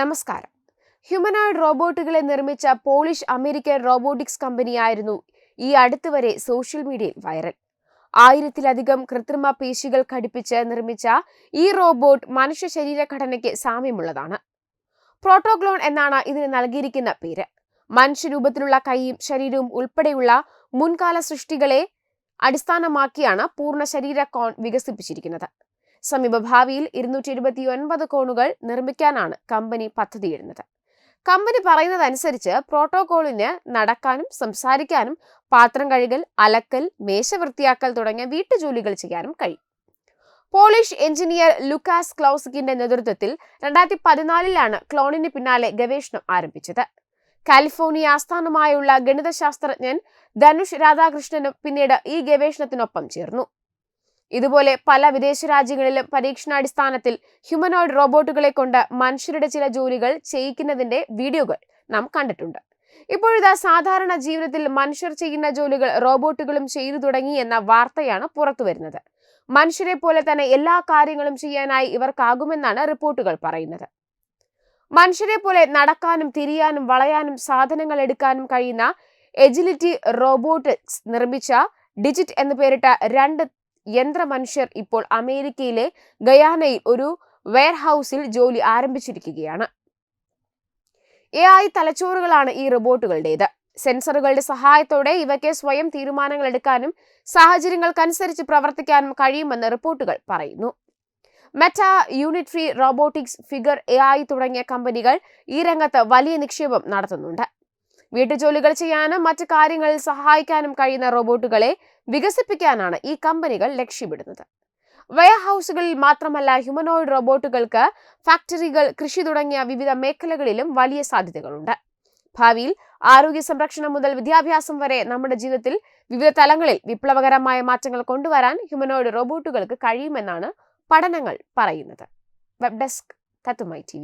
നമസ്കാരം. ഹ്യൂമനോയിഡ് റോബോട്ടുകളെ നിർമ്മിച്ച polish American robotics കമ്പനിയായിരുന്നു ഈ അടുത്തുവരെ സോഷ്യൽ മീഡിയയിൽ വൈറൽ ആയിരത്തിലധികം കൃത്രിമ പേശികൾ ഘടിപ്പിച്ച് നിർമ്മിച്ച ഈ റോബോട്ട് മനുഷ്യ ശരീരഘടനയ്ക്ക് സാമ്യമുള്ളതാണ്. പ്രോട്ടോഗ്ലോൺ എന്നാണ് ഇതിന് നൽകിയിരിക്കുന്ന പേര്. മനുഷ്യരൂപത്തിലുള്ള കൈയും ശരീരവും ഉൾപ്പെടെയുള്ള മുൻകാല സൃഷ്ടികളെ അടിസ്ഥാനമാക്കിയാണ് പൂർണ ശരീര കോൺ വികസിപ്പിച്ചിരിക്കുന്നത്. സമീപഭാവിയിൽ ഇരുന്നൂറ്റി ഇരുപത്തി ഒൻപത് കോണുകൾ നിർമ്മിക്കാനാണ് കമ്പനി പദ്ധതിയിടുന്നത്. കമ്പനി പറയുന്നതനുസരിച്ച് പ്രോട്ടോകോളിന് നടക്കാനും സംസാരിക്കാനും പാത്രം കഴുകൽ അലക്കൽ മേശ വൃത്തിയാക്കൽ തുടങ്ങിയ വീട്ടുജോലികൾ ചെയ്യാനും കഴിയും. പോളിഷ് എഞ്ചിനീയർ ലുക്കാസ് ക്ലൗസിക്കിന്റെ നേതൃത്വത്തിൽ രണ്ടായിരത്തി പതിനാലിലാണ് ക്ലോണിന് പിന്നാലെ ഗവേഷണം ആരംഭിച്ചത്. കാലിഫോർണിയ ആസ്ഥാനമായുള്ള ഗണിതശാസ്ത്രജ്ഞൻ ധനുഷ് രാധാകൃഷ്ണനും പിന്നീട് ഈ ഗവേഷണത്തിനൊപ്പം ചേർന്നു. ഇതുപോലെ പല വിദേശ രാജ്യങ്ങളിലും പരീക്ഷണാടിസ്ഥാനത്തിൽ ഹ്യൂമനോയിഡ് റോബോട്ടുകളെ കൊണ്ട് മനുഷ്യരുടെ ചില ജോലികൾ ചെയ്യിക്കുന്നതിന്റെ വീഡിയോകൾ നാം കണ്ടിട്ടുണ്ട്. ഇപ്പോഴിതാ സാധാരണ ജീവിതത്തിൽ മനുഷ്യർ ചെയ്യുന്ന ജോലികൾ റോബോട്ടുകളും ചെയ്തു തുടങ്ങി എന്ന വാർത്തയാണ് പുറത്തുവരുന്നത് മനുഷ്യരെ പോലെ തന്നെ എല്ലാ കാര്യങ്ങളും ചെയ്യാനായി ഇവർക്കാകുമെന്നാണ് റിപ്പോർട്ടുകൾ പറയുന്നത്. മനുഷ്യരെ പോലെ നടക്കാനും തിരിയാനും വളയാനും സാധനങ്ങൾ എടുക്കാനും കഴിയുന്ന എജിലിറ്റി റോബോട്ടിക്സ് നിർമ്മിച്ച ഡിജിറ്റ് എന്ന് പേരിട്ട രണ്ട് യന്ത്ര മനുഷ്യർ ഇപ്പോൾ അമേരിക്കയിലെ ഗയാനയിൽ ഒരു വെയർഹൌസിൽ ജോലി ആരംഭിച്ചിരിക്കുകയാണ്. എ ഐ തലച്ചോറുകളാണ് ഈ റോബോട്ടുകളുടേത്. സെൻസറുകളുടെ സഹായത്തോടെ ഇവയ്ക്ക് സ്വയം തീരുമാനങ്ങൾ എടുക്കാനും സാഹചര്യങ്ങൾക്കനുസരിച്ച് പ്രവർത്തിക്കാനും കഴിയുമെന്ന് റിപ്പോർട്ടുകൾ പറയുന്നു. Meta Unitree robotics Figure A തുടങ്ങിയ കമ്പനികൾ ഈ രംഗത്ത് വലിയ നിക്ഷേപം നടത്തുന്നുണ്ട്. വീട്ടുജോലികൾ ചെയ്യാനും മറ്റ് കാര്യങ്ങളിൽ സഹായിക്കാനും കഴിയുന്ന റോബോട്ടുകളെ വികസിപ്പിക്കാനാണ് ഈ കമ്പനികൾ ലക്ഷ്യമിടുന്നത്. വെയർ ഹൗസുകളിൽ മാത്രമല്ല ഹ്യൂമനോയിഡ് റോബോട്ടുകൾക്ക് ഫാക്ടറികൾ കൃഷി തുടങ്ങിയ വിവിധ മേഖലകളിലും വലിയ സാധ്യതകളുണ്ട്. ഭാവിയിൽ ആരോഗ്യ സംരക്ഷണം മുതൽ വിദ്യാഭ്യാസം വരെ നമ്മുടെ ജീവിതത്തിൽ വിവിധ തലങ്ങളിൽ വിപ്ലവകരമായ മാറ്റങ്ങൾ കൊണ്ടുവരാൻ ഹ്യൂമനോയിഡ് റോബോട്ടുകൾക്ക് കഴിയുമെന്നാണ് പഠനങ്ങൾ പറയുന്നത്. Web desk തത്തുമായി T